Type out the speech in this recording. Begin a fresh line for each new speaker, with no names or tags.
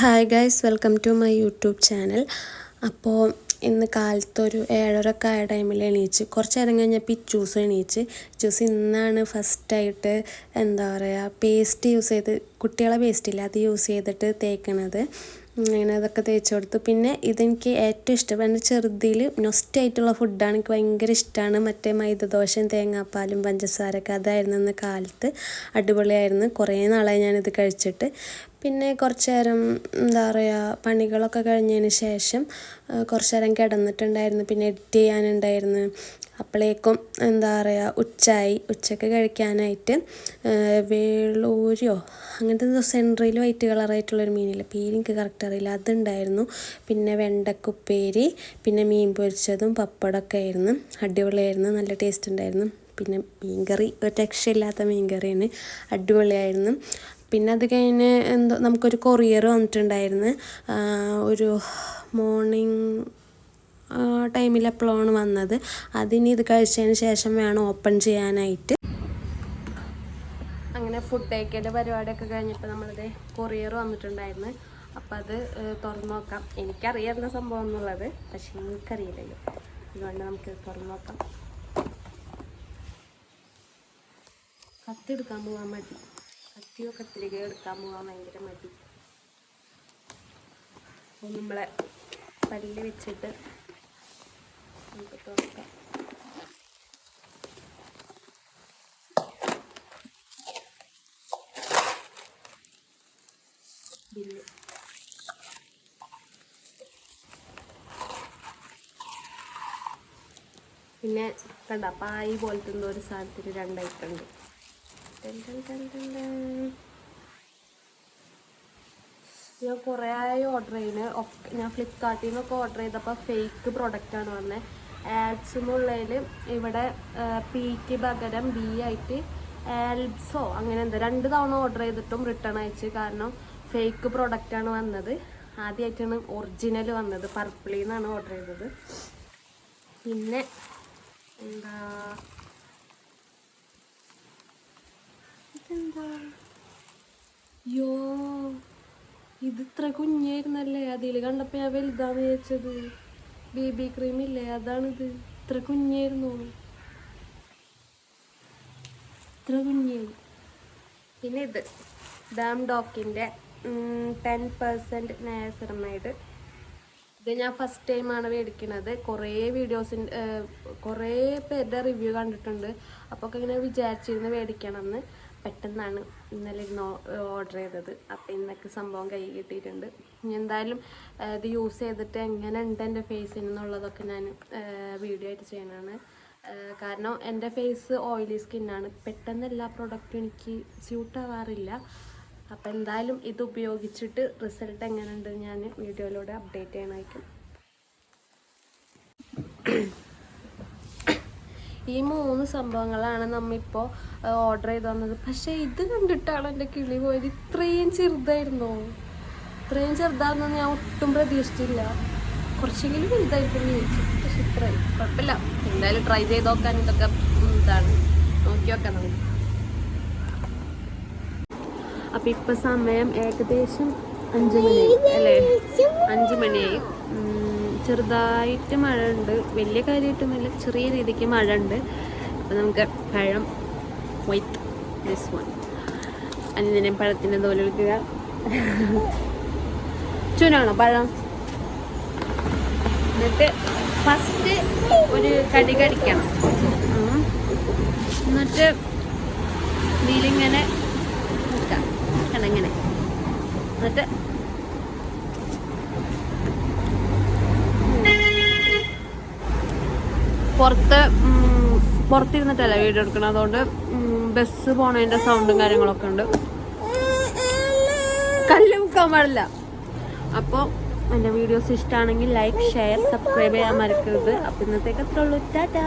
Hi guys welcome to my YouTube channel അപ്പോൾ ഇന്ന് കാലത്തൊരു ഏഴരക്ക ആയ ടൈമിൽ എണീച്ച് കുറച്ച് നേരം കഴിഞ്ഞപ്പോൾ ഇച്ചൂസ് എണീച്ച്. ഇച്ചൂസ് ഇന്നാണ് ഫസ്റ്റായിട്ട് എന്താ പറയുക പേസ്റ്റ് യൂസ് ചെയ്ത് കുട്ടികളെ പേസ്റ്റ് ഇല്ല അത് യൂസ് ചെയ്തിട്ട് തേക്കണത്. അങ്ങനെ അതൊക്കെ തേച്ച് കൊടുത്തു. പിന്നെ ഇതെനിക്ക് ഏറ്റവും ഇഷ്ടം എന്റെ ചെറുതിൽ നൊസ്റ്റായിട്ടുള്ള ഫുഡാണ് എനിക്ക് ഭയങ്കര ഇഷ്ടമാണ് മറ്റേ മൈദദോശയും തേങ്ങാപ്പാലും പഞ്ചസാരയൊക്കെ അതായിരുന്നു ഇന്ന് കാലത്ത്. അടിപൊളിയായിരുന്നു. കുറേ നാളായി ഞാനിത് കഴിച്ചിട്ട്. പിന്നെ കുറച്ച് നേരം എന്താ പറയുക പണികളൊക്കെ കഴിഞ്ഞതിന് ശേഷം കുറച്ച് നേരം കിടന്നിട്ടുണ്ടായിരുന്നു. പിന്നെ എഡിറ്റ് ചെയ്യാനുണ്ടായിരുന്നു. അപ്പോഴേക്കും എന്താ പറയുക ഉച്ചയായി. ഉച്ചയ്ക്ക് കഴിക്കാനായിട്ട് വേളൂരിയോ അങ്ങനത്തെ എന്തോ സെൻട്രയിൽ വൈറ്റ് കളറായിട്ടുള്ളൊരു മീനില്ല പേര് എനിക്ക് കറക്റ്റ് അറിയില്ല. അതുണ്ടായിരുന്നു. പിന്നെ വെണ്ടക്കുപ്പേരി പിന്നെ മീൻ പൊരിച്ചതും പപ്പടമൊക്കെ ആയിരുന്നു. അടിപൊളിയായിരുന്നു. നല്ല ടേസ്റ്റ് ഉണ്ടായിരുന്നു. പിന്നെ മീൻകറി ഒരു രക്ഷയില്ലാത്ത മീൻകറിയാണ്. അടിപൊളിയായിരുന്നു. പിന്നെ അത് കഴിഞ്ഞ് എന്തോ നമുക്കൊരു കൊറിയർ വന്നിട്ടുണ്ടായിരുന്നു. ഒരു മോർണിംഗ് ടൈമിൽ എപ്പോഴാണ് വന്നത്. അതിനി ഇത് കഴിച്ചതിന് ശേഷം വേണം ഓപ്പൺ ചെയ്യാനായിട്ട്. അങ്ങനെ ഫുഡ് കഴിക്കേണ്ട പരിപാടിയൊക്കെ കഴിഞ്ഞപ്പോൾ നമ്മളത് കൊറിയർ വന്നിട്ടുണ്ടായിരുന്നു. അപ്പം അത് തുറന്നു നോക്കാം. എനിക്കറിയാവുന്ന സംഭവം എന്നുള്ളത് പക്ഷേ എനിക്കറിയില്ലല്ലോ. അതുകൊണ്ട് നമുക്ക് തുറന്നു നോക്കാം. കത്തെടുക്കാൻ പോകാൻ മതി കത്തിയോ തിരികെ എടുക്കാൻ പോകാൻ ഭയങ്കര മടി. അപ്പോൾ നമ്മളെ പല്ല് വെച്ചിട്ട് നമുക്ക് തുറക്കാം. ബില്ല്. പിന്നെ കണ്ട പായി പോലത്തെ ഒരു സാധനത്തിന് രണ്ടായിട്ടുണ്ട് ഞാൻ കുറേ ആയി ഓർഡർ ചെയ്യുന്നത് ഒക്കെ ഞാൻ ഫ്ലിപ്കാർട്ടിൽ നിന്നൊക്കെ ഓർഡർ ചെയ്തപ്പോൾ ഫേക്ക് പ്രൊഡക്റ്റാണ് വന്നത് ആഡ്സ് എന്നുള്ളതിൽ ഇവിടെ പിക്ക് പകരം ബി ആയിട്ട് ആൽബ്സോ അങ്ങനെ എന്താ രണ്ട് തവണ ഓർഡർ ചെയ്തിട്ടും റിട്ടേൺ അയച്ച് കാരണം ഫേക്ക് പ്രൊഡക്റ്റാണ് വന്നത്. ആദ്യമായിട്ടാണ് ഒറിജിനൽ വന്നത്. പർപ്പിളിൽ നിന്നാണ് ഓർഡർ ചെയ്തത്. പിന്നെ എന്താ ഇതെന്താ യോ ഇത് ഇത്ര കുഞ്ഞായിരുന്നല്ലേ? അതിൽ കണ്ടപ്പോൾ ഞാൻ വലുതാന്ന് വിചാരിച്ചത്. ബേബി ക്രീം ഇല്ലേ? അതാണിത്. ഇത്ര കുഞ്ഞായിരുന്നു. ഇത്ര കുഞ്ഞായി പിന്നെ ഇത്. ഡാം ഡോക്കിന്റെ ടെൻ പെർസെന്റ് നയസറമൈഡ്. ഇത് ഞാൻ ഫസ്റ്റ് ടൈമാണ് മേടിക്കുന്നത് കുറേ വീഡിയോസിന്റെ കുറേ പേരുടെ റിവ്യൂ കണ്ടിട്ടുണ്ട്. അപ്പോൾ ഒക്കെ ഇങ്ങനെ വിചാരിച്ചിരുന്ന് മേടിക്കണമെന്ന്. പെട്ടെന്നാണ് ഇന്നലെ ഇന്ന് ഓർഡർ ചെയ്തത്. അപ്പോൾ ഇന്നൊക്കെ സംഭവം കൈ കിട്ടിയിട്ടുണ്ട്. എന്തായാലും ഇത് യൂസ് ചെയ്തിട്ട് എങ്ങനെ ഉണ്ട് എന്റെ ഫേസ് എന്നുള്ളതൊക്കെ ഞാൻ വീഡിയോ ആയിട്ട് ചെയ്യണതാണ്. കാരണം എന്റെ ഫേസ് ഓയിലി സ്കിന്നാണ് പെട്ടെന്ന് എല്ലാ പ്രൊഡക്റ്റും എനിക്ക് സ്യൂട്ട് ആവാറില്ല. അപ്പോൾ എന്തായാലും ഇത് ഉപയോഗിച്ചിട്ട് റിസൾട്ട് എങ്ങനെയുണ്ട് ഞാൻ വീഡിയോയിലൂടെ അപ്ഡേറ്റ് ചെയ്യണമായിരിക്കും. ഈ മൂന്ന് സംഭവങ്ങളാണ് നമ്മിപ്പോൾ ഓർഡർ ചെയ്ത് തന്നത് പക്ഷേ ഇത് കണ്ടിട്ടാണ് എന്റെ കിളി പോയത് ഇത്രയും ചെറുതായിരുന്നു. ഇത്രയും ചെറുതാണെന്ന് ഞാൻ ഒട്ടും പ്രതീക്ഷിച്ചില്ല. കുറച്ചെങ്കിലും വലുതായിരിക്കും ചോദിച്ചു പക്ഷെ ഇത്രയും. കുഴപ്പമില്ല. എന്തായാലും ട്രൈ ചെയ്ത് നോക്കാൻ ഇതൊക്കെ ഇതാണ്. നോക്കി നോക്കാം നമുക്ക്. അപ്പം ഇപ്പം സമയം ഏകദേശം അഞ്ച് മണി. അല്ലേ? ചെറുതായിട്ട് മഴ ഉണ്ട് വലിയ കാര്യമായിട്ടൊന്നുമില്ല. ചെറിയ രീതിക്ക് മഴ ഉണ്ട് അപ്പം നമുക്ക് പഴം വൈത്ത് ദിസ് വൺ അന്നേരം പഴത്തിന്റെ തോൽ വിൽക്കുക. ചുനാണോ പഴം? എന്നിട്ട് ഫസ്റ്റ് ഒരു കടി കടിക്കണം. എന്നിട്ട് ഇതിലിങ്ങനെ നിൽക്കാം കണങ്ങനെ എന്നിട്ട് പുറത്ത് പുറത്തിരുന്നിട്ടല്ല വീഡിയോ എടുക്കണം. അതുകൊണ്ട് ബസ് പോണതിന്റെ സൗണ്ടും കാര്യങ്ങളൊക്കെ ഉണ്ട്. കല്ല് മുക്കാൻ പാടില്ല. അപ്പോൾ എന്റെ വീഡിയോസ് ഇഷ്ടമാണെങ്കിൽ ലൈക്ക് ഷെയർ സബ്സ്ക്രൈബ് ചെയ്യാൻ മറക്കരുത്. അപ്പം ഇന്നത്തേക്ക് അത്രയുള്ളൂ ടാറ്റാ.